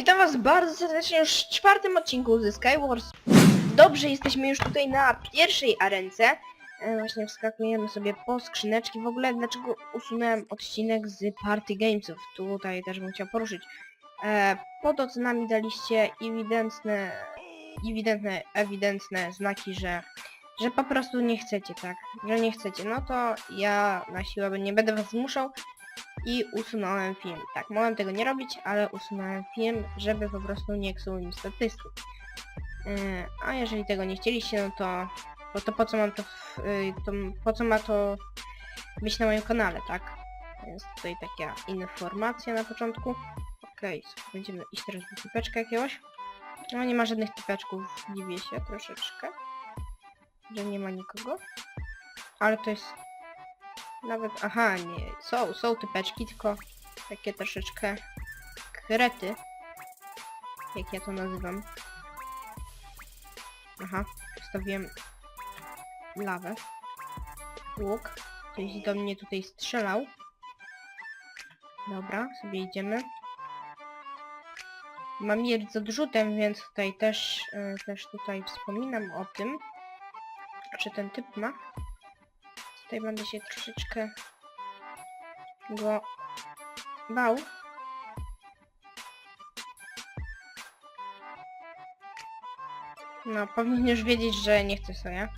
Witam was bardzo serdecznie już w czwartym odcinku ze Skywars. Dobrze, jesteśmy już tutaj na pierwszej arence. E, właśnie wskakujemy sobie po skrzyneczki. W ogóle dlaczego usunąłem odcinek z Party Gamesów? Tutaj też bym chciał poruszyć. E, pod ocenami daliście ewidentne, ewidentne, ewidentne znaki, że, że po prostu nie chcecie, tak? Że nie chcecie. No to ja na siłę nie będę was zmuszał i usunąłem film. Tak, mogłem tego nie robić, ale usunąłem film, żeby po prostu nie ksuł im statystyk. Yy, a jeżeli tego nie chcieliście, no to, no to po co mam to, yy, to po co ma to być na moim kanale, tak? Więc tutaj taka informacja na początku. Okej, okay, będziemy iść teraz do typeczka jakiegoś. No nie ma żadnych typeczków, dziwię się troszeczkę, że nie ma nikogo. Ale to jest nawet, aha, nie, są, są typeczki, tylko takie troszeczkę krety. Jak ja to nazywam. Aha, wstawiłem lawę. Łuk. Ktoś do mnie tutaj strzelał. Dobra, sobie idziemy. Mam miecz z odrzutem, więc tutaj też, e, też tutaj wspominam o tym. Czy ten typ ma? Tutaj będę się troszeczkę go bał. No, powinien już wiedzieć, że nie chce sobie.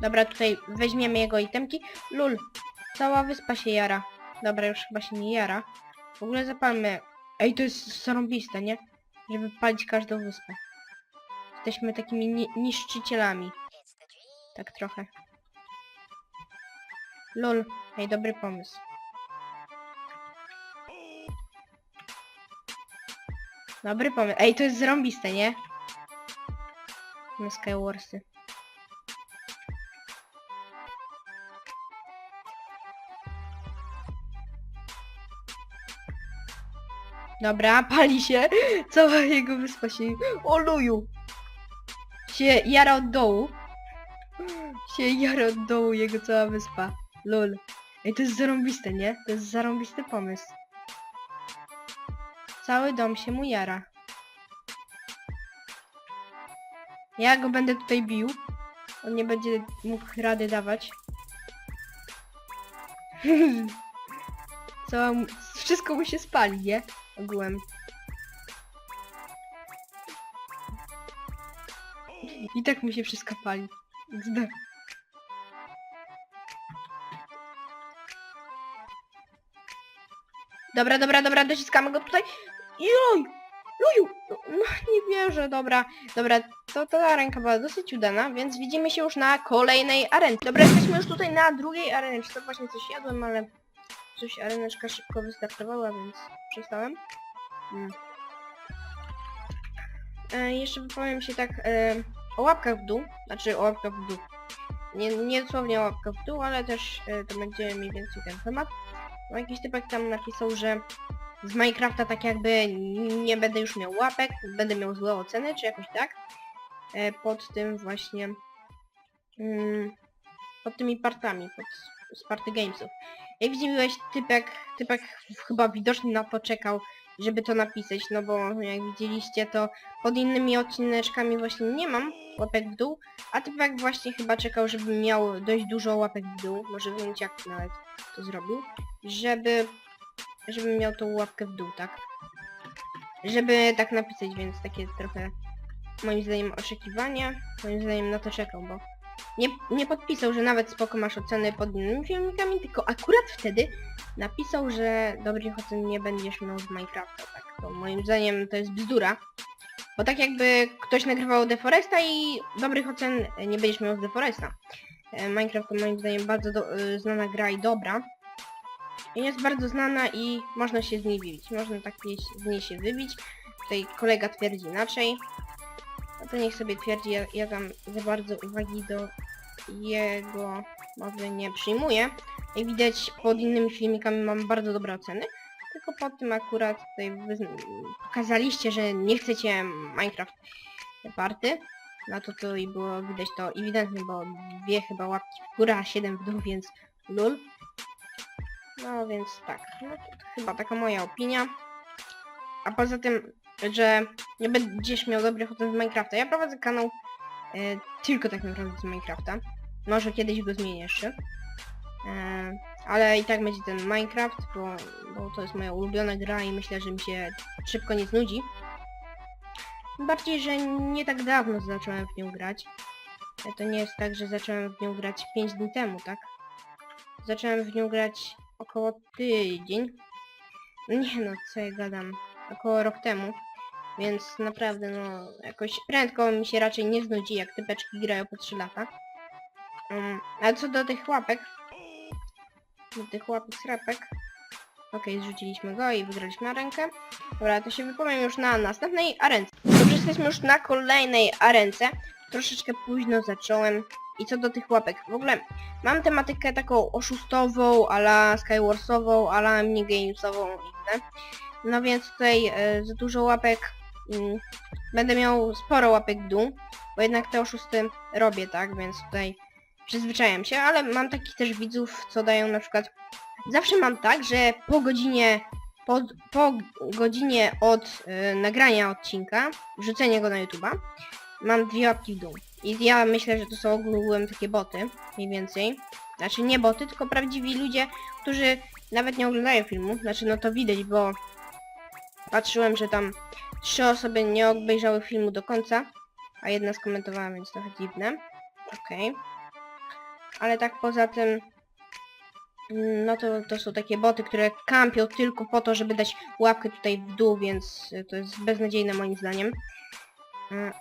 Dobra, tutaj weźmiemy jego itemki. Lul, cała wyspa się jara. Dobra, już chyba się nie jara. W ogóle zapalmy. Ej, to jest zarąbiste, nie? Żeby palić każdą wyspę. Jesteśmy takimi ni niszczycielami. Tak trochę. Lol. Ej, dobry pomysł. Dobry pomysł. Ej, to jest zarąbiste, nie? Na Skywarsy. Dobra, pali się. Cała jego wyspa się... O luju! Się jara od dołu. Się jara od dołu jego cała wyspa. Lol. Ej, to jest zarąbiste, nie? To jest zarąbisty pomysł. Cały dom się mu jara. Ja go będę tutaj bił. On nie będzie mógł rady dawać. Mu... Wszystko mu się spali, nie? Ogółem. I tak mu się wszystko pali. XD. Dobra, dobra, dobra, dociskamy go tutaj. Joj! Luju! No, no nie wierzę, dobra. Dobra, to ta ręka była dosyć udana, więc widzimy się już na kolejnej arence. Dobra, jesteśmy już tutaj na drugiej arence. To właśnie coś jadłem, ale coś areneczka szybko wystartowała, więc przestałem. Mm. E, jeszcze wypowiem się tak e, o łapkach w dół, znaczy o łapkach w dół. Nie, nie dosłownie o łapkach w dół, ale też e, to będzie mniej więcej ten temat. No jakiś typek tam napisał, że z Minecrafta tak jakby nie będę już miał łapek, będę miał złe oceny, czy jakoś tak. E, pod tym właśnie... Mm, pod tymi partami, pod, z Party Gamesów. Jak widziałeś, typek, typek chyba widocznie na to czekał, żeby to napisać, no bo jak widzieliście, to pod innymi odcineczkami właśnie nie mam łapek w dół, a typek właśnie chyba czekał, żeby miał dość dużo łapek w dół, może wiem jak nawet to zrobił, żeby, żeby miał tą łapkę w dół, tak? Żeby tak napisać, więc takie trochę moim zdaniem oczekiwania, moim zdaniem na to czekał, bo nie, nie podpisał, że nawet spoko masz oceny pod innymi filmikami, tylko akurat wtedy napisał, że dobrych ocen nie będziesz miał z Minecrafta, tak. To moim zdaniem to jest bzdura. Bo tak jakby ktoś nagrywał Deforesta i dobrych ocen nie będziesz miał z Deforesta. E, Minecraft to moim zdaniem bardzo do, y, znana gra i dobra. Jest bardzo znana i można się z niej wybić. Można tak z niej się wybić. Tutaj kolega twierdzi inaczej. No to niech sobie twierdzi, ja, ja tam za bardzo uwagi do jego mowy nie przyjmuję. Jak widać pod innymi filmikami mam bardzo dobre oceny. Tylko pod tym akurat tutaj pokazaliście, że nie chcecie Minecraft party. Na to to i było widać to ewidentnie, bo dwie chyba łapki w górę, a siedem w dół, więc lul. No więc tak, no to chyba taka moja opinia. A poza tym, że nie będziesz miał dobrych ocen z Minecrafta. Ja prowadzę kanał e, tylko tak naprawdę z Minecrafta. Może kiedyś go zmienię jeszcze. E, ale i tak będzie ten Minecraft, bo, bo to jest moja ulubiona gra i myślę, że mi się szybko nie znudzi. Bardziej, że nie tak dawno zacząłem w nią grać. E, To nie jest tak, że zacząłem w nią grać 5 dni temu, tak? Zacząłem w nią grać około tydzień. Nie no, co ja gadam. Około rok temu. Więc naprawdę no, jakoś prędko mi się raczej nie znudzi, jak typeczki grają po 3 lata. Um, a co do tych łapek, do tych łapek srapek, okej, zrzuciliśmy go i wygraliśmy na rękę. Dobra, to się wypowiem już na następnej arence. Dobrze, jesteśmy już na kolejnej arence. Troszeczkę późno zacząłem. I co do tych łapek, w ogóle mam tematykę taką oszustową, ala Skywarsową, ala minigamesową i inne. No więc tutaj e, za dużo łapek mm, będę miał sporo łapek dół, bo jednak te oszusty robię, tak, więc tutaj przyzwyczajam się, ale mam takich też widzów, co dają na przykład... Zawsze mam tak, że po godzinie po, po godzinie od e, nagrania odcinka, wrzucenia go na YouTube'a, mam dwie łapki w dół. I ja myślę, że to są ogółem takie boty, mniej więcej. Znaczy nie boty, tylko prawdziwi ludzie, którzy nawet nie oglądają filmu. Znaczy no to widać, bo patrzyłem, że tam trzy osoby nie obejrzały filmu do końca, a jedna skomentowała, więc trochę dziwne. Okej. Ale tak poza tym, no to, to są takie boty, które kampią tylko po to, żeby dać łapkę tutaj w dół, więc to jest beznadziejne moim zdaniem. Mm,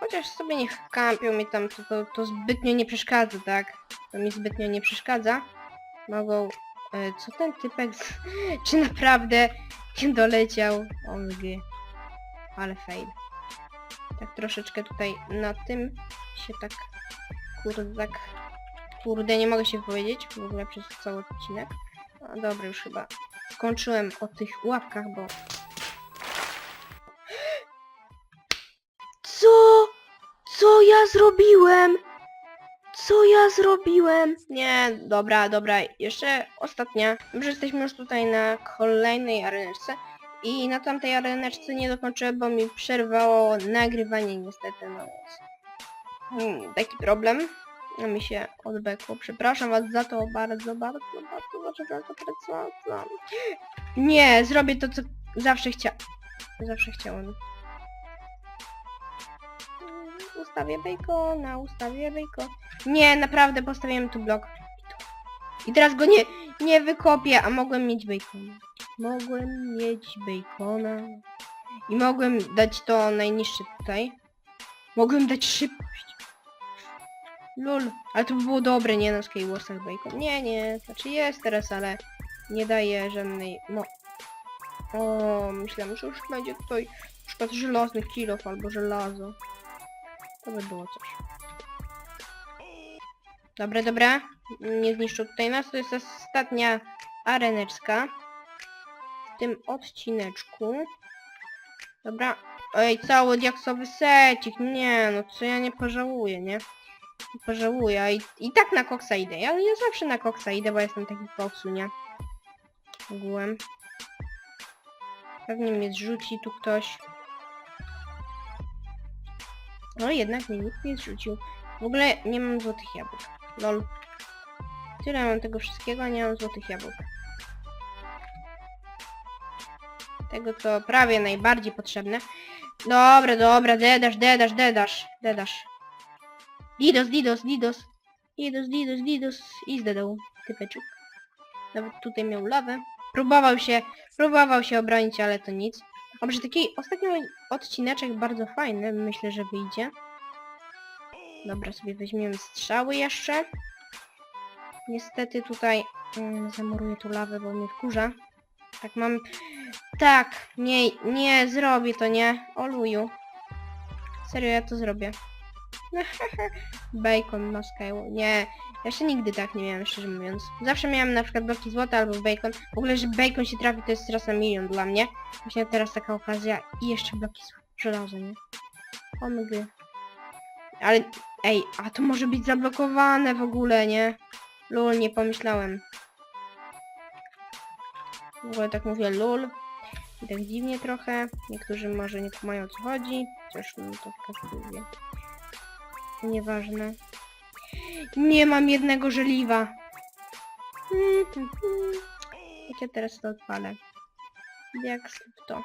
Chociaż sobie niech kampią mi tam, to, to, to zbytnio nie przeszkadza, tak? To mi zbytnio nie przeszkadza. Mogą... E, co ten typek... Czy naprawdę doleciał? OMG. Ale fail. Tak troszeczkę tutaj na tym się tak... Kurde, tak... Kurde, nie mogę się powiedzieć w ogóle przez cały odcinek. No dobra, już chyba skończyłem o tych łapkach, bo... Co? Co ja zrobiłem? Co ja zrobiłem? Nie, dobra, dobra, jeszcze ostatnia. Dobrze, jesteśmy już tutaj na kolejnej areneczce. I na tamtej areneczce nie dokończyłem, bo mi przerwało nagrywanie niestety, no więc... Hmm, taki problem. No mi się odbekło. Przepraszam was za to bardzo, bardzo, bardzo, bardzo, bardzo, bardzo. Nie, zrobię to, co zawsze chciałem. Zawsze chciałem. Ustawię bacona, ustawię bacon. Nie, naprawdę postawiłem tu blok. I teraz go nie, nie wykopię, a mogłem mieć bacona. Mogłem mieć bacona. I mogłem dać to najniższe tutaj. Mogłem dać szybkość. Lul, ale to by było dobre, nie na Skywarsach bacon. Nie, nie, znaczy jest teraz, ale nie daje żadnej... No. O, myślałem, że już będzie tutaj na przykład żelazny kilof albo żelazo. To by było coś. Dobra, dobra. Nie zniszczył tutaj nas. To jest ostatnia areneczka. Tym odcineczku. Dobra. Ej, cały diaksowy secik. Nie, no co ja nie pożałuję, nie? Nie pożałuję. I, I tak na koksa idę. Ja, ja zawsze na koksa idę, bo jestem taki koksu, nie? Ogółem. Pewnie mnie zrzuci tu ktoś. No jednak mnie nikt nie zrzucił. W ogóle nie mam złotych jabłek. Lol. Tyle mam tego wszystkiego, nie mam złotych jabłek. Tego co prawie najbardziej potrzebne. Dobra, dobra, dedasz, dedasz, dedasz, dedasz. Didos, didos, didos. Didos, didos, didos. I zdedał typeczuk. Nawet tutaj miał lawę. Próbował się, próbował się obronić, ale to nic. Dobrze, taki ostatni odcineczek bardzo fajny, myślę, że wyjdzie. Dobra, sobie weźmiemy strzały jeszcze. Niestety tutaj mm, zamuruję tu lawę, bo mnie wkurza. Tak mam... Tak, nie, nie, zrobię to, nie. Oluju. Serio, ja to zrobię. Bacon na. Nie, jeszcze nigdy tak nie miałem, szczerze mówiąc. Zawsze miałem na przykład bloki złota albo bacon. W ogóle, że bacon się trafi, to jest raz na milion dla mnie. Właśnie teraz taka okazja i jeszcze bloki z żelaza, nie? Omg. Ale, ej, a to może być zablokowane w ogóle, nie? Lul, nie pomyślałem. W ogóle tak mówię lul. I tak dziwnie trochę. Niektórzy może nie kumają o co chodzi. Chociaż no to wie. Nieważne. Nie mam jednego żeliwa. Jak ja teraz to odpalę? Jak to?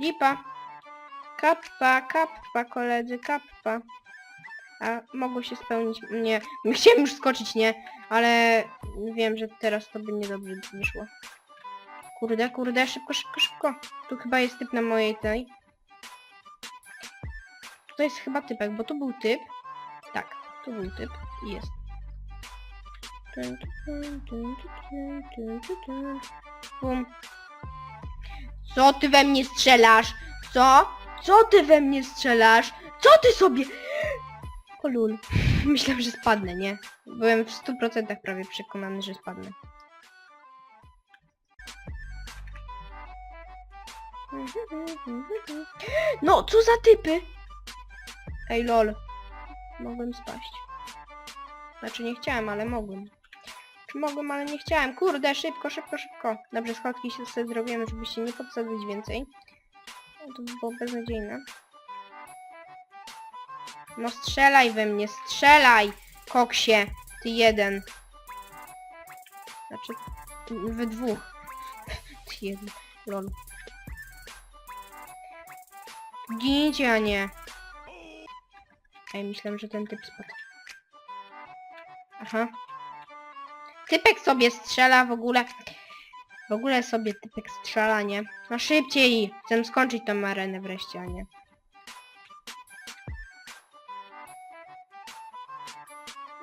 Lipa. Kappa, kappa, koledzy, kappa. A mogło się spełnić... Nie, chciałem już skoczyć, nie? Ale wiem, że teraz to by niedobrze wyszło. Kurde, kurde, szybko, szybko, szybko. Tu chyba jest typ na mojej tej. To jest chyba typek, bo tu był typ. Tak, tu był typ i jest. Bum. Co ty we mnie strzelasz? Co? Co ty we mnie strzelasz? Co ty sobie... O lul. Myślałem, że spadnę, nie? Byłem w 100% prawie przekonany, że spadnę. No, co za typy? Ej, lol. Mogłem spaść. Znaczy nie chciałem, ale mogłem. Czy mogłem, ale nie chciałem. Kurde, szybko, szybko, szybko. Dobrze, schodki się sobie zrobiłem, żeby się nie podsadzić więcej. No, to by było beznadziejne. No strzelaj we mnie, strzelaj! Koksie, ty jeden. Znaczy, wy dwóch. Ty jeden, lol. Gincie, a nie. Ej, myślałem, że ten typ spadł. Aha. Typek sobie strzela w ogóle. W ogóle sobie typek strzela, nie? No szybciej! Chcę skończyć tą arenę wreszcie, a nie.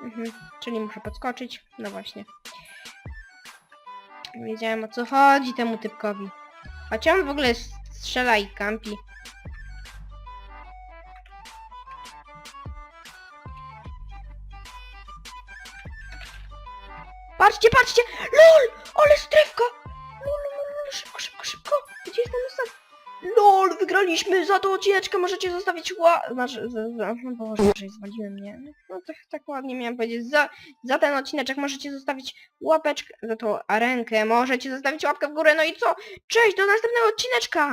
Mhm, czyli muszę podskoczyć. No właśnie. Wiedziałem o co chodzi temu typkowi. A on w ogóle strzela i kampi? Patrzcie, patrzcie! LOL! Ale strefka! LOL, LOL, LOL, szybko, szybko, szybko! Gdzie jest ten ostatni? LOL! Wygraliśmy za tą odcineczkę, możecie zostawić ła... Znaczy, za, za... No Boże, może zwaliłem, nie? No tak, tak ładnie miałem powiedzieć. Za, za ten odcineczek możecie zostawić łapeczkę, za tą arenkę, możecie zostawić łapkę w górę, no i co? Cześć, do następnego odcineczka!